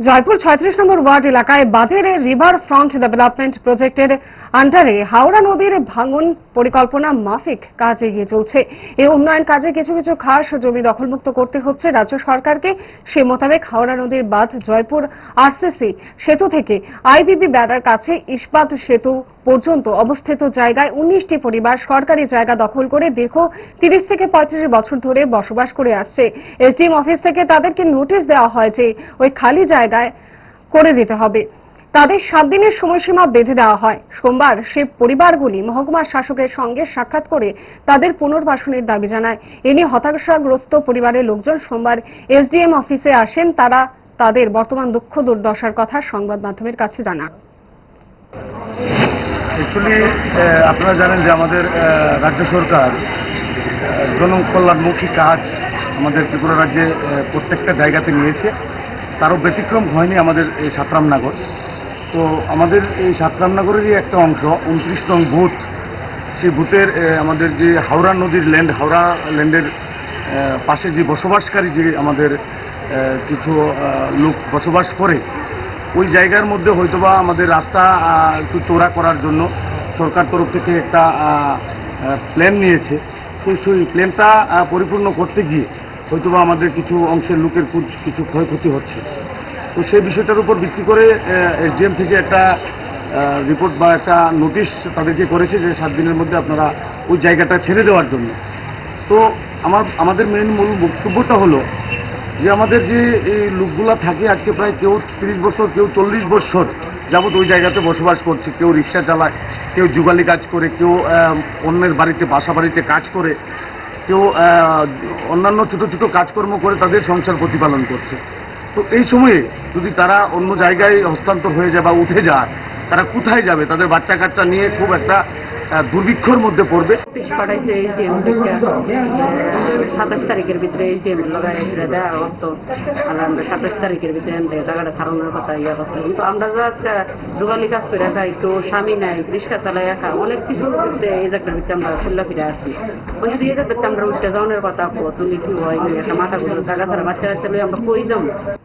জয়পুর ছয়ত্রিশ নম্বর ওয়ার্ড এলাকায় বাঁধের রিভার ফ্রন্ট ডেভেলপমেন্ট প্রজেক্টের আন্ডারে হাওড়া নদীর ভাঙন পরিকল্পনা মাফিক কাজ এগিয়ে চলছে। এই উন্নয়ন কাজে কিছু কিছু খাস জমি দখলমুক্ত করতে হচ্ছে রাজ্য সরকারকে। সে মোতাবেক হাওড়া নদীর বাঁধ জয়পুর আরসিসি সেতু থেকে আইবিবি বেড়ার কাছে ইস্পাত সেতু পর্যন্ত অবস্থিত জায়গায় উনিশটি পরিবার সরকারি জায়গা দখল করে দীর্ঘ তিরিশ থেকে পঁয়ত্রিশ বছর ধরে বসবাস করে আসছে। এসডিএম অফিস থেকে তাদেরকে নোটিশ দেওয়া হয় যে ওই খালি জায়গায় করে দিতে হবে। তাদের সাত দিনের সময়সীমা বেঁধে দেওয়া হয়। সোমবার সে পরিবারগুলি মহকুমার শাসকের সঙ্গে সাক্ষাৎ করে তাদের পুনর্বাসনের দাবি জানায়। এ নিয়ে হতাশাগ্রস্ত পরিবারের লোকজন সোমবার এসডিএম অফিসে আসেন। তারা তাদের বর্তমান দুঃখ দুর্দশার কথা সংবাদ মাধ্যমের কাছে জানান। অ্যাকচুয়ালি আপনারা জানেন যে আমাদের রাজ্য সরকার আহ, জনকল্যাণমুখী কাজ আমাদের ত্রিপুরা রাজ্যে প্রত্যেকটা জায়গাতে নিয়েছে। তারও ব্যতিক্রম হয়নি আমাদের এই সাতরামনগর তো আমাদের এই সাতরামনগরেরই একটা অংশ উনত্রিশ নং বুথ। সেই বুথের আমাদের যে হাওড়া নদীর ল্যান্ড হাওড়া ল্যান্ডের পাশে যে বসবাসকারী যে আমাদের কিছু লোক বসবাস করে ওই জায়গার মধ্যে হয়তোবা আমাদের রাস্তা একটু চোরা করার জন্য সরকার তরফ থেকে একটা প্ল্যান নিয়েছে। সেই সেই প্ল্যানটা পরিপূর্ণ করতে গিয়ে হয়তোবা আমাদের কিছু অংশের লোকের কিছু ক্ষয়ক্ষতি হচ্ছে। তো সেই বিষয়টার উপর ভিত্তি করে এসডিএম থেকে একটা রিপোর্ট বা একটা নোটিশ তাদেরকে করেছে যে সাত দিনের মধ্যে আপনারা ওই জায়গাটা ছেড়ে দেওয়ার জন্য। তো আমার আমাদের মেন মূল বক্তব্যটা হলো যে আমাদের যে এই লোকগুলা থাকে, আজকে প্রায় কেউ তিরিশ বছর, কেউ চল্লিশ বছর যাবত ওই জায়গাতে বসবাস করছে। কেউ রিক্সা চালায়, কেউ যুগালি কাজ করে, কেউ অন্যের বাড়িতে, বাসা বাড়িতে কাজ করে, কেউ অন্যান্য ছোট ছোট কাজকর্ম করে তাদের সংসার প্রতিপালন করছে। তো এই সময়ে যদি তারা অন্য জায়গায় হস্তান্তর হয়ে যায় বা উঠে যায়, তারা কোথায় যাবে? তাদের বাচ্চা কাচ্চা নিয়ে খুব একটা দুর্ভিক্ষর মধ্যে পড়বে। সাতাশ তারিখের ভিতরে আমরা সাতাশ তারিখের ভিতরে জায়গাটা কথা, ইয়া কিন্তু আমরা যা যোগালি কাজ করে খাই, কেউ স্বামী নাই, রিক্সা চালাই একা, অনেক কিছু এই জায়গাটার ভিতরে আমরা ফিরে আসছি ওই যদি এই জায়গাতে আমরা উঠতে যাওয়ানোর কথা তুমি কি হয়, একটা মাথা ঘুরে জায়গা ছাড়া বাচ্চা লই আমরা কই যাব?